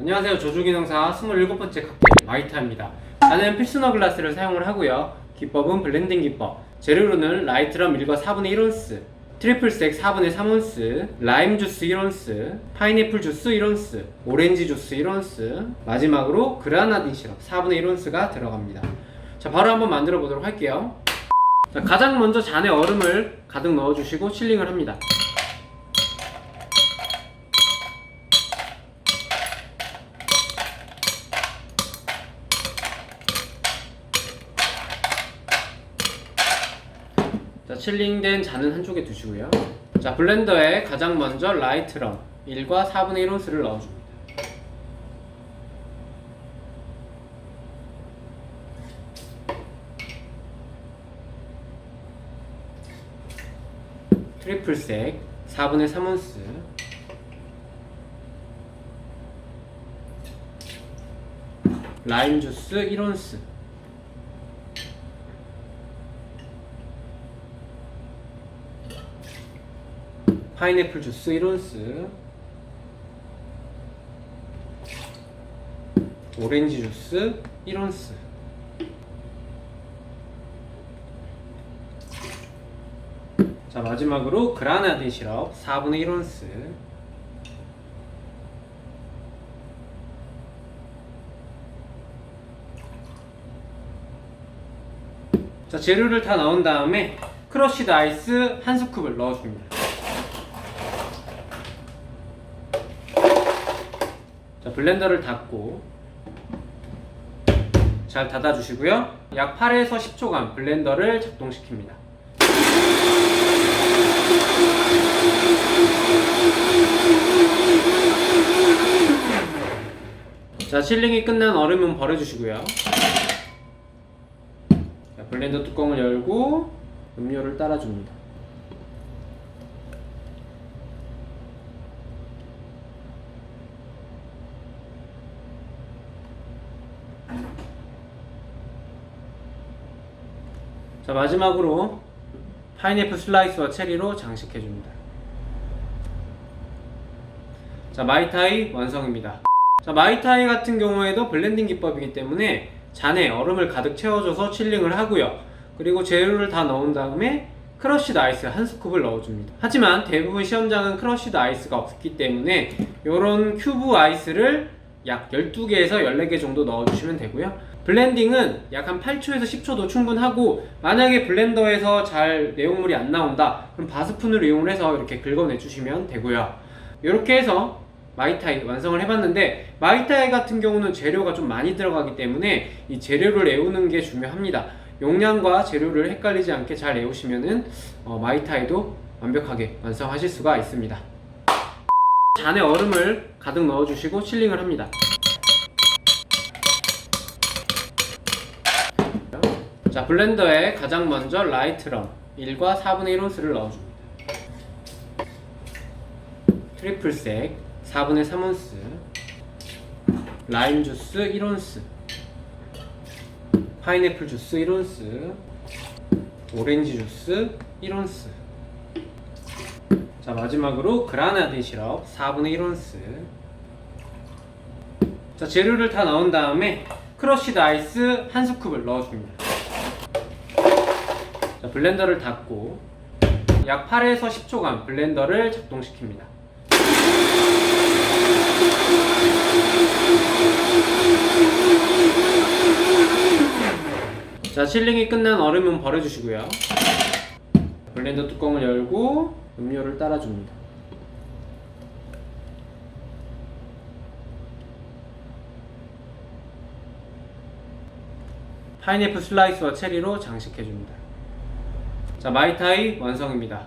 안녕하세요. 조주기능사 27번째 칵테일 마이타입니다. 나는 필스너 글라스를 사용을 하고요. 기법은 블렌딩 기법. 재료로는 라이트럼 1과 4분의 1온스, 트리플 색 4분의 3온스, 라임 주스 1온스, 파인애플 주스 1온스, 오렌지 주스 1온스, 마지막으로 그라나딘 시럽 4분의 1온스가 들어갑니다. 자, 바로 한번 만들어 보도록 할게요. 자, 가장 먼저 잔에 얼음을 가득 넣어 주시고 칠링을 합니다. 자, 칠링된 잔은 한쪽에 두시고요. 자, 블렌더에 가장 먼저 라이트 럼 1과 4분의 1 온스를 넣어줍니다. 트리플색 4분의 3 온스 라임 주스 1온스 파인애플 주스 1온스. 오렌지 주스 1온스. 자 마지막으로 그라나딘 시럽 4분의 1온스. 자 재료를 다 넣은 다음에 크러쉬드 아이스 한 스쿱을 넣어줍니다 자, 블렌더를 닫고 잘 닫아주시고요. 약 8에서 10초간 블렌더를 작동시킵니다. 자, 실링이 끝난 얼음은 버려주시고요. 자, 블렌더 뚜껑을 열고 음료를 따라줍니다. 자 마지막으로 파인애플 슬라이스와 체리로 장식해줍니다. 자 마이타이 완성입니다. 자 마이타이 같은 경우에도 블렌딩 기법이기 때문에 잔에 얼음을 가득 채워줘서 칠링을 하고요. 그리고 재료를 다 넣은 다음에 크러쉬드 아이스 한 스쿱을 넣어줍니다. 하지만 대부분 시험장은 크러쉬드 아이스가 없기 때문에 이런 큐브 아이스를 약 12개에서 14개 정도 넣어주시면 되고요. 블렌딩은 약 한 8초에서 10초도 충분하고 만약에 블렌더에서 잘 내용물이 안 나온다 그럼 바스푼을 이용해서 이렇게 긁어내 주시면 되고요. 이렇게 해서 마이타이 완성을 해봤는데 마이타이 같은 경우는 재료가 좀 많이 들어가기 때문에 이 재료를 애우는 게 중요합니다. 용량과 재료를 헷갈리지 않게 잘 애우시면은 어, 마이타이도 완벽하게 완성하실 수가 있습니다. 잔에 얼음을 가득 넣어주시고 칠링을 합니다. 자 블렌더에 가장 먼저 라이트럼 1과 4분의 1 온스를 넣어줍니다. 트리플색 4분의 3 온스 라임 주스 1 온스 파인애플 주스 1 온스 오렌지 주스 1 온스 자 마지막으로 그라나딘 시럽 4분의 1온스 자 재료를 다 넣은 다음에 크러쉬드 아이스 한 스쿱을 넣어줍니다. 자, 블렌더를 닫고 약 8에서 10초간 블렌더를 작동시킵니다. 자, 실링이 끝난 얼음은 버려주시고요. 블렌더 뚜껑을 열고 음료를 따라줍니다. 파인애플 슬라이스와 체리로 장식해줍니다. 자, 마이타이 완성입니다.